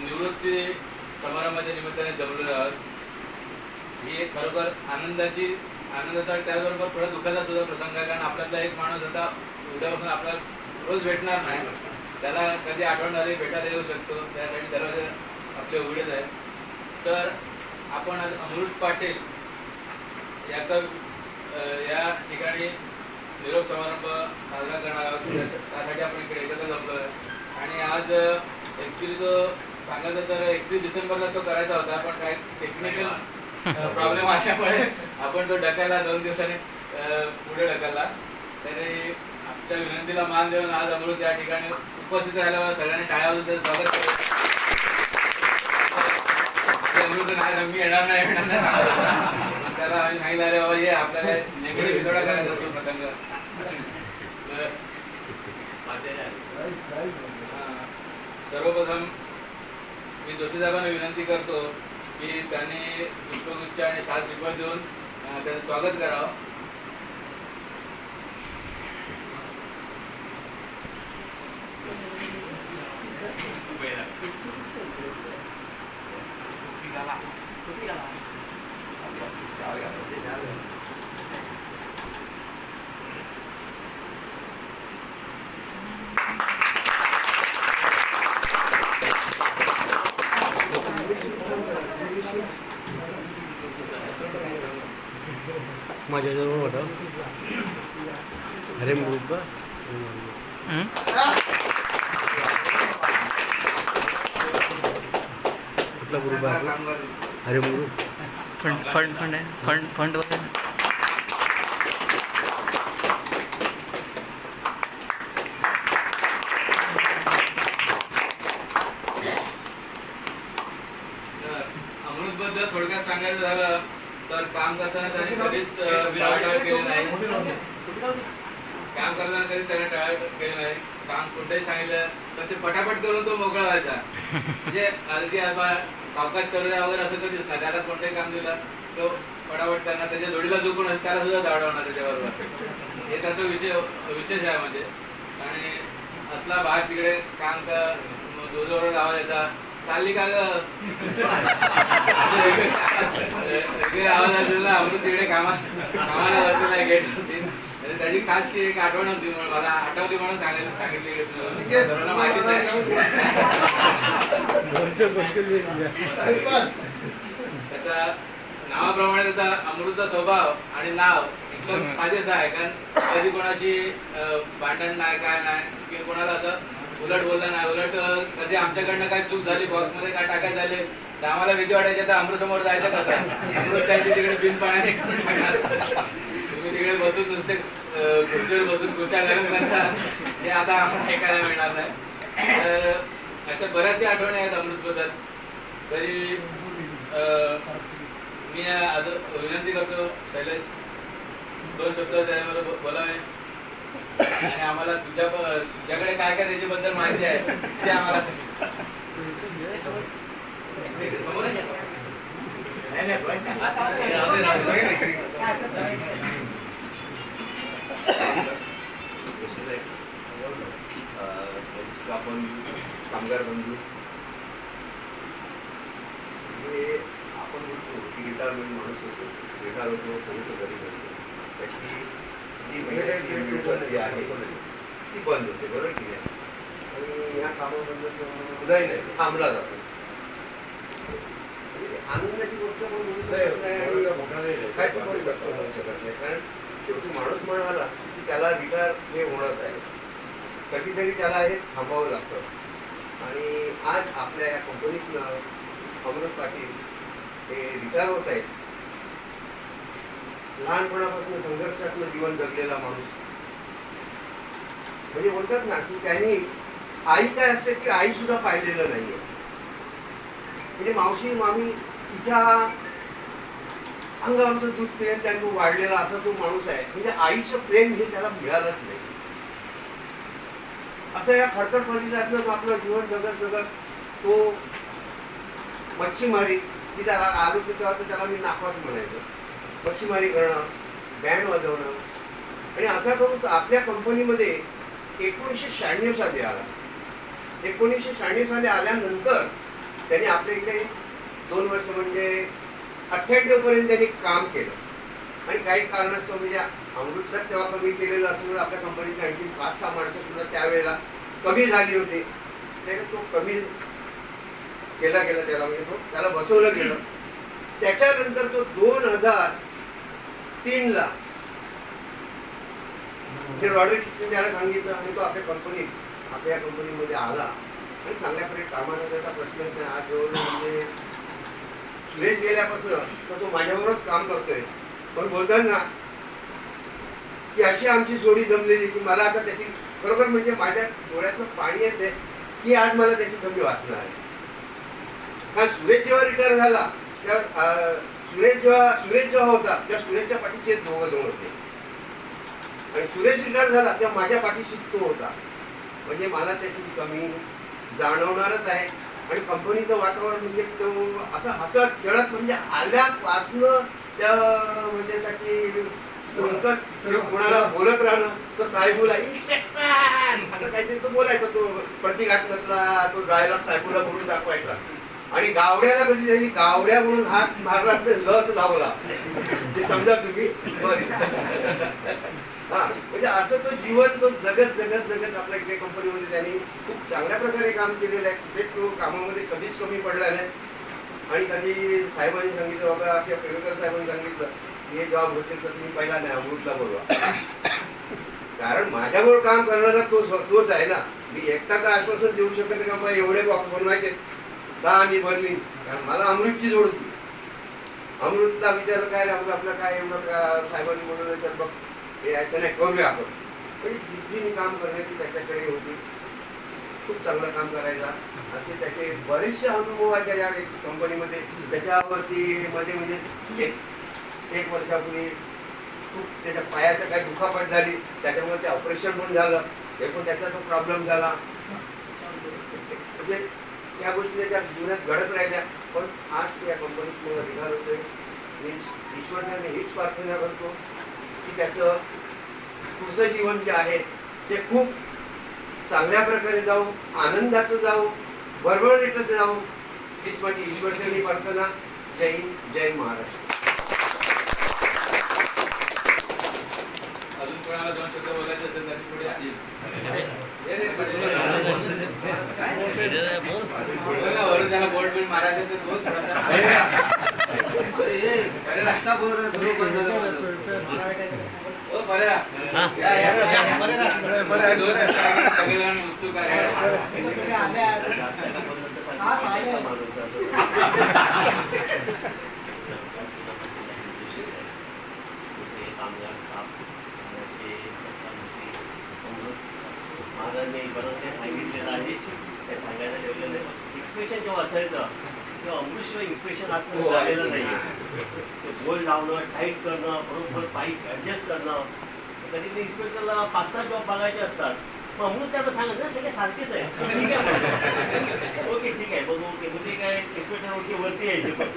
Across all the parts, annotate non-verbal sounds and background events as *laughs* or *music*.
निवृत्ती समारंभाच्या निमित्ताने जमलेलो आहोत. ही एक खरोखर आनंदाची आनंदाचा त्याचबरोबर थोडा दुःखाचा सुद्धा प्रसंग आहे. कारण आपल्यातला एक माणूस आता उद्यापासून आपल्याला रोज भेटणार नाही. त्याला कधी आठवण आली भेटायला येऊ शकतो. त्यासाठी दरवाजे आपले उघडेच आहेत. तर आपण अमृत पाटील याचा या ठिकाणी निरोप समारंभ साजरा करणार आहोत. त्यासाठी आपण इकडे एकत्र जमलो आहे आणि आज ॲक्च्युली तो सांगायचं तर एकतीस डिसेंबरला तो करायचा होता पण काय टेक्निकल प्रॉब्लेम आल्यामुळे आपण तो ढकायला दोन दिवसांनी पुढे ढकलला तरी आमच्या विनंतीला मान देऊन आज अमृत या ठिकाणी उपस्थित राहिल्यावर सगळ्यांनी टाळ्या स्वागत केलं ते अमृत नाही मी येणार नाही येणार नाही. त्याला आम्ही सांगितलं अरे बाबा ये आपल्याला वितोडा करायचा असतो प्रसंग हा. सर्वप्रथम मी जोशी साहेबांना विनंती करतो की त्यांनी पुष्पगुच्छ आणि शाल श्रीफळ देऊन त्याचं स्वागत करावं. माझ्याजवळ होतं. अरे ग्रुप कुठला ग्रुप आहे अरे फंड फंड फंड आहे. फंड फंड वगैरे तर अमृतबद्दल थोडक्यात सांगायचं झालं तर काम करताना त्याने कधीच टाळाटाळ केली नाही. काम करताना कधी त्याने टाळाटाळ केली नाही. काम कुठेही सांगितलं तर ते पटापट करून तो मोकळा व्हायचा. म्हणजे अगदी आता सावकाश करूया वगैरे असं कधीच नाही. त्याला कोणतंही काम दिलं तो पटापट त्यांना त्याच्या जोडीला जो कोण त्याला सुद्धा धावडवणार त्याच्याबरोबर. हे त्याचा विषय विशेष आहे म्हणजे. आणि असला बाहेर तिकडे काम का जोजोवर आवाज यायचा. चालली का वेगळे आवाज आले ना अमृत तिकडे कामा कामाला जातो नाही गेट त्याची खास ती एक आठवण होती म्हणून मला आठवली म्हणून सांगायला सांगितली की आहे. त्याचा नावाप्रमाणे त्याचा अमृतचा स्वभाव आणि नाव एकदम साजेच आहे कारण कधी कोणाशी भांडण नाही काय नाही किंवा कोणाला असं उलट बोलला नाही उलट कधी आमच्याकडनं काय चूक झाली बॉक्समध्ये काय टाकायचं झाले तर आम्हाला भीती वाटायची तर अमृत समोर जायचं कसं? अमृत त्यांची तिकडे बिन पाण्याने तुम्ही तिकडे बसून नुसते खुर्चीवर बसून खुर्च्या गरम करता. हे आता आम्हाला ऐकायला मिळणार नाही. तर अशा बऱ्याचशा आठवणी आहेत अमृतबद्दल तरी मी विनंती करतो शैलेश. दोन शब्द त्याच्याबरोबर बोलावे. आणि आम्हाला तुझ्या तुझ्याकडे काय काय त्याच्याबद्दल माहिती आहे ते आम्हाला नाही, नाही, आपण कामगार बंधू हे आपण म्हणतो की रिटायरमेंट माणूस होतो रिटायर होतो तरी तो घरी त्याची जी महिन्याची मिळकत जी आहे ती बंद होते बरोबर की नाही? आणि या कामाबद्दल नाही नाही थांबला जातो. म्हणजे आनंदाची गोष्ट पण म्हणू शकत नाही आणि पण गोष्ट म्हणू शकत नाही. कारण शेवटी माणूस म्हणाला की त्याला रिटायर हे होणंच आहे. कधीतरी त्याला हे थांबावं लागतं. आणि आज आपल्या या कंपनीतनं अमृत पाटील हे रिटायर होत आहेत. लहानपणापासून संघर्षातलं जीवन जगलेला माणूस. म्हणजे बोलतात ना की त्यांनी आई काय असते ती आई सुद्धा पाहिलेलं नाहीये. म्हणजे मावशी मामी तिच्या अंगावरचं दूध प्रेम त्यांनी वाढलेला असा तो माणूस आहे. म्हणजे आईचं प्रेम हे त्याला मिळालंच नाही. असं या खडतर परिसरातनं आपलं जीवन जगत जगत तो मच्छीमारी की त्याला आलो तेव्हा तर त्याला मी नापास म्हणायचं. मच्छीमारी करणं बँड वाजवणं. आणि असा करून तो आपल्या कंपनीमध्ये एकोणीसशे शहाण्णव साली आला. एकोणीसशे शहाण्णव साली आल्यानंतर त्यांनी आपल्या इकडे दोन वर्ष म्हणजे अठ्ठ्याण्णव पर्यंत त्यांनी काम केलं. आणि काही कारणास्तव म्हणजे अमृतला तेव्हा कमी केलेलं असल्यामुळे आपल्या कंपनीचे आणखी पाच सहा माणसं सुद्धा त्यावेळेला कमी झाली होती. त्याने तो कमी केला गेला त्याला म्हणजे तो त्याला बसवलं गेलं. त्याच्यानंतर तो दोन हजार तीन ला जे रॉड्रिक्स त्याला सांगितलं आणि तो आपल्या कंपनीत आपल्या कंपनीमध्ये आला. आणि चांगल्या प्रकारे कामाला त्याचा प्रश्न आज जवळ म्हणजे सुरेश गेल्यापासून तर तो माझ्याबरोबरच काम करतोय. पण बोलताना की अशी आमची जोडी जमलेली की मला आता त्याची बरोबर म्हणजे माझ्या डोळ्यातनं पाणी येते की आज मला त्याची कमी वाचणार आहे. हा सुरेश जेव्हा रिटायर झाला त्या सुरेश जेव्हा सुरेश जेव्हा होता त्या सुरेशच्या पाठीचे दोघं जण होते. आणि सुरेश रिटायर झाला तेव्हा माझ्या पाठीशी तो होता. म्हणजे मला त्याची कमी जाणवणारच आहे. आणि कंपनीचं वातावरण म्हणजे तो असं हसत खेळत म्हणजे आल्यापासनं त्या म्हणजे त्याची कोणाला बोलत राहणं तो साहेबूला इन्स्पेक्टर! असं काहीतरी तो बोलायचा तो प्रतिघातनातला तो डायलॉग साहेबूला म्हणून दाखवायचा. आणि गावड्याला कधी त्यांनी गावड्या म्हणून हात मारला तर लस लावला. ते समजा तुम्ही हा म्हणजे असं तो जीवन तो जगत जगत जगत आपल्या इकडे कंपनीमध्ये त्यांनी खूप चांगल्या प्रकारे काम केलेलं आहे. कुठेच तो कामामध्ये कधीच कमी पडला नाही. आणि कधी साहेबांनी सांगितलं बाबा किंवा पेडकर साहेबांनी सांगितलं हे जॉब होते तर तुम्ही पहिला नाही अमृतला बोलवा. कारण माझ्याबरोबर काम करणारा तो तोच आहे ना. मी एकटा तर आश्वासन देऊ शकत का बाबा एवढे बॉक्स बनवायचे दहा मी बनवीन कारण मला अमृतची जोड होती. अमृतला विचारलं काय रे अमृत आपलं काय एवढं का साहेबांनी म्हणून तर बघ हे यायचं नाही करूया आपण. म्हणजे जिद्दीने काम करण्याची त्याच्याकडे होती. खूप चांगलं काम करायला. असे त्याचे बरेचसे अनुभव आहेत त्याच्या कंपनीमध्ये त्याच्यावरती मध्ये म्हणजे एक एक वर्षापूर्वी खूप त्याच्या पायाचं काही दुखापत झाली. त्याच्यामुळे ते ऑपरेशन पण झालं. हे पण त्याचा तो प्रॉब्लेम झाला. म्हणजे ह्या गोष्टी त्याच्या जीवनात घडत राहिल्या पण आज त्या या कंपनीत मला अधिकार होतोय मी ईश्वराने हीच प्रार्थना करतो की त्याचं पुढचं जीवन जे आहे ते खूप चांगल्या प्रकारे जाऊ आनंदाचं जाऊ बरोबरीचं जाऊ हीच माझी ईश्वरचरणी प्रार्थना. जय हिंद जय महाराष्ट्र अजून कोणाला दोन शब्द बोलायचे असेल तर पुढे आली वरून त्याला बोर्ड बिल मारायचं तर बोल थोडासा. ओ, बरे रा. या, या, या. दोन शब्द सगळेजण उत्सुक आहे माझा मी बरंच काही सांगितलेलं आहे ते सांगायला ठेवलेलं आहे इन्स्पिरेशन जेव्हा असायचं तेव्हा अमृतशिवाय इन्स्पिरेशन आजपर्यंत आलेलं नाही ते बोल लावणं टाईट करणं बरोबर पाईप ॲडजस्ट करणं कधी कधी इन्स्पेक्टरला पाच सहा जॉब बघायचे असतात मग अमृत त्याला सांगत ना सगळे सारखेच आहे ठीक आहे ओके ठीक आहे बघू ओके मग ते काय इन्स्पेक्टर ओके वरती यायचे पण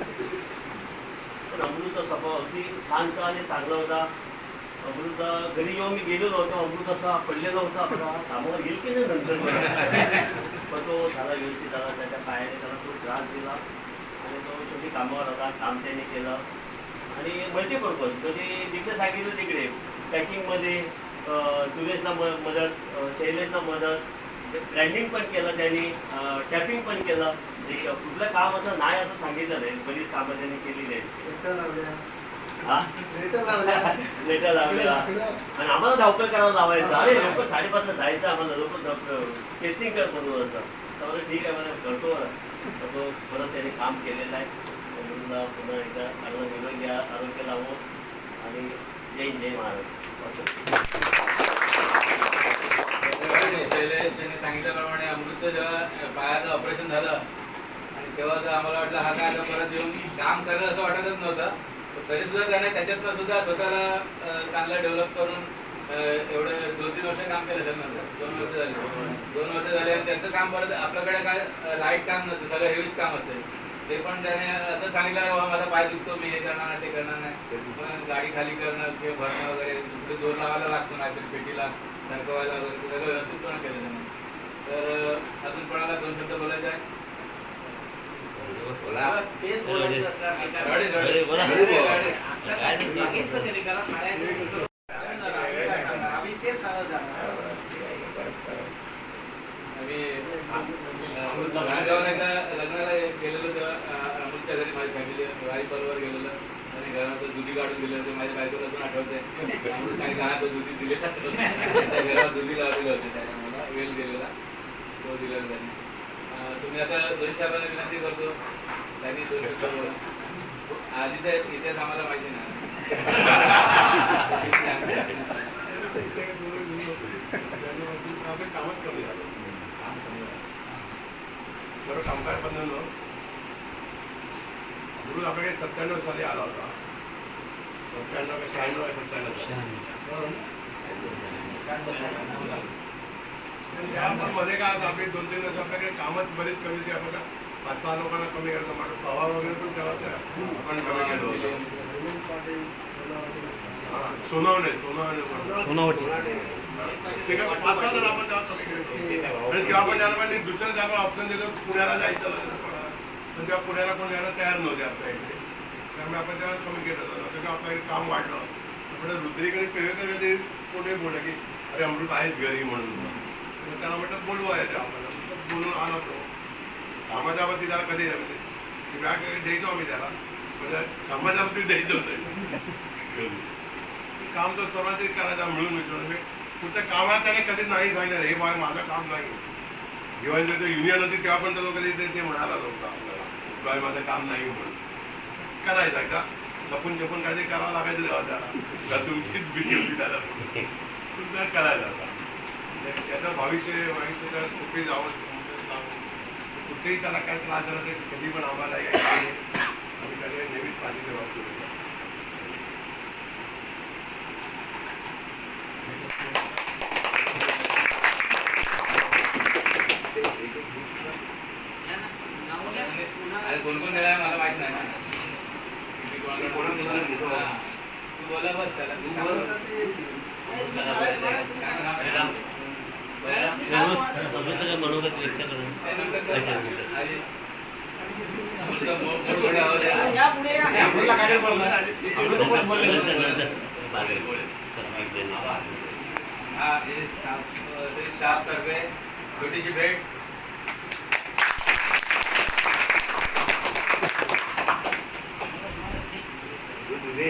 पण अमृतचा स्वभाव अगदी शांत आणि चांगला होता अमृता घरी जेव्हा मी गेलेलो होतो. अमृत असा पडलेला होता. आपला कामावर येईल की नाही नंतर? *laughs* पण तो झाला व्यवस्थित झाला. त्याच्या पायाने त्याला खूप त्रास दिला. आणि तो शेवटी कामावर होता काम त्याने केलं. आणि मल्टीपर्पज म्हणजे जिकडे सांगितलं तिकडे. पॅकिंगमध्ये सुरेशला म मदत शैलेशला मदत. ब्रँडिंग पण केलं त्यांनी टॅपिंग पण केलं. कुठलं काम असं नाही असं सांगितलं नाही बरीच कामं त्यांनी केलेली आहेत लेटर लावलेला आणि आम्हाला धावपळ करायला लावायचं. अरे लोक साडेपाचला जायचं आम्हाला. लोक टेस्टिंग कर म्हणून असं. तर ठीक आहे मला करतो तो परत त्याने काम केलेलं आहे. म्हणून पुन्हा एकदा निरोगी आ- आरोग्य लावो. आणि जय हिंद, जय महाराष्ट्र. शैलेश यांनी सांगितल्याप्रमाणे अमृतचं जेव्हा पायाचं ऑपरेशन झालं आणि तेव्हा तर आम्हाला वाटलं हा काय आता परत येऊन काम करेल असं वाटतच नव्हतं. तरी सुद्धा त्याने त्याच्यातनं सुद्धा स्वतःला चांगलं डेव्हलप करून एवढं एवढे दोन तीन वर्ष काम केलं त्यानंतर दोन वर्ष झाले. दोन वर्ष झाले आणि त्यांचं काम परत आपल्याकडे काय लाइट काम नसतं सगळं हेवीच काम असते. ते पण त्याने असं सांगितलं बाबा माझा पाय दुखतो मी हे करणार नाही ते करणार नाही. पण गाडी खाली करणं ते भरणं वगैरे कुठे जोर लावायला लागतो नाहीतर पेटीला सरकवायला वगैरे ते सगळं व्यवस्थितपणे केलं त्याने. तर अजून कोणाला दोन शब्द बोलायचं आहे. लग्नाला गेलेलो तेव्हा अं, अमोलच्या घरी माझी फॅमिली वाई बरोबर गेलेलो आणि घराचं दुधी काढून दिलं होतं माझ्या बायकोला पण आठवतंय अमोल सांगितलं दुधी दिलेला घरात दुधी लावलेलं होतं त्याने मला वेल दिलेला तो दिला त्यांनी तुम्ही आता दोन साहेबांना विनंती करतो. त्यांनी दोन शब्द बोला. आधीचा इतिहास आम्हाला माहिती नाही. आपण कामच कमी झालं बरं कामगार बंधन. गुरु आपल्याकडे सत्त्याण्णव साली आला होता. सत्त्याण्णव का शहाण्णव आहे सत्त्याण्णव. आणि त्या पण मध्ये काय आता आपले दोन तीन वर्ष आपल्याकडे कामच बरेच कमी होते आपल्याला पाच सहा लोकांना कमी करायचं माणूस पवार वगैरे पण तेव्हा ते आपण कमी केलं होतं. सोनवणे सोनवणे म्हणून. सोनावटी. सगळं पाच सहा जण आपण तेव्हा कमी केलं आणि तेव्हा पण त्याला दुसरं त्याला ऑप्शन देतो पुण्याला जायचं पण. तेव्हा पुण्याला कोण यायला तयार नव्हते आपल्या इथे. त्यामुळे आपण तेव्हा कमी केलं होतं. तेव्हा आपल्याकडे काम वाढलं. आपण रुद्रीकडे पेवेकर कधी कोणी बोललं की अरे अमृत आहेत घरी म्हणून. मग त्याला म्हटलं बोलवा आहे आम्हाला. बोलून आला तो. कामाच्या त्याला कधी जाते की बॅग द्यायचो आम्ही त्याला. म्हणजे कामाच्या बाबतीत द्यायचं होतं काम तर सर्वांचे करायचा मिळून मिळून म्हणजे कुठल्या कामात त्याने कधीच नाही सांगितलं. हे बाय माझं काम नाही. जेव्हा त्याचं युनियन होती तेव्हा पण तो कधी ते- म्हणाला नव्हता आपल्याला. बाय माझं काम नाही म्हणून. करायचं का? लपून जपून काहीतरी करावं लागायचं तेव्हा त्याला तुमचीच भीती होती त्याला. पण होता त्याचं भविष्य भविष्य त्याला कुठेही जावं. कुठेही त्याला काय त्रास झाला तर कधी पण आम्हाला. आम्ही त्याला नेहमीच राहतो अरे कोण कोण गेला मला माहीत नाही. तू बोला बस त्याला मनोगत व्यक्त करून ते आहे. छोटीशी भेट दूध उभे.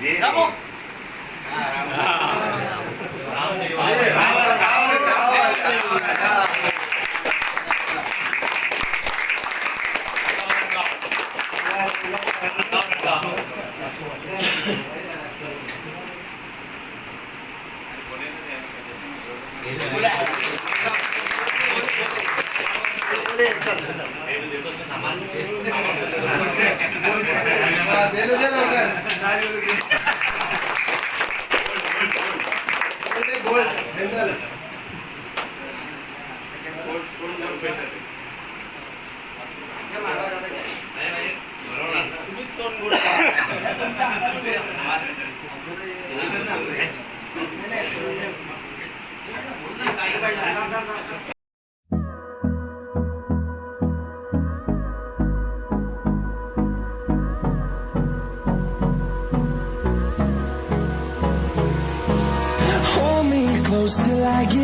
हे Hold me close till I get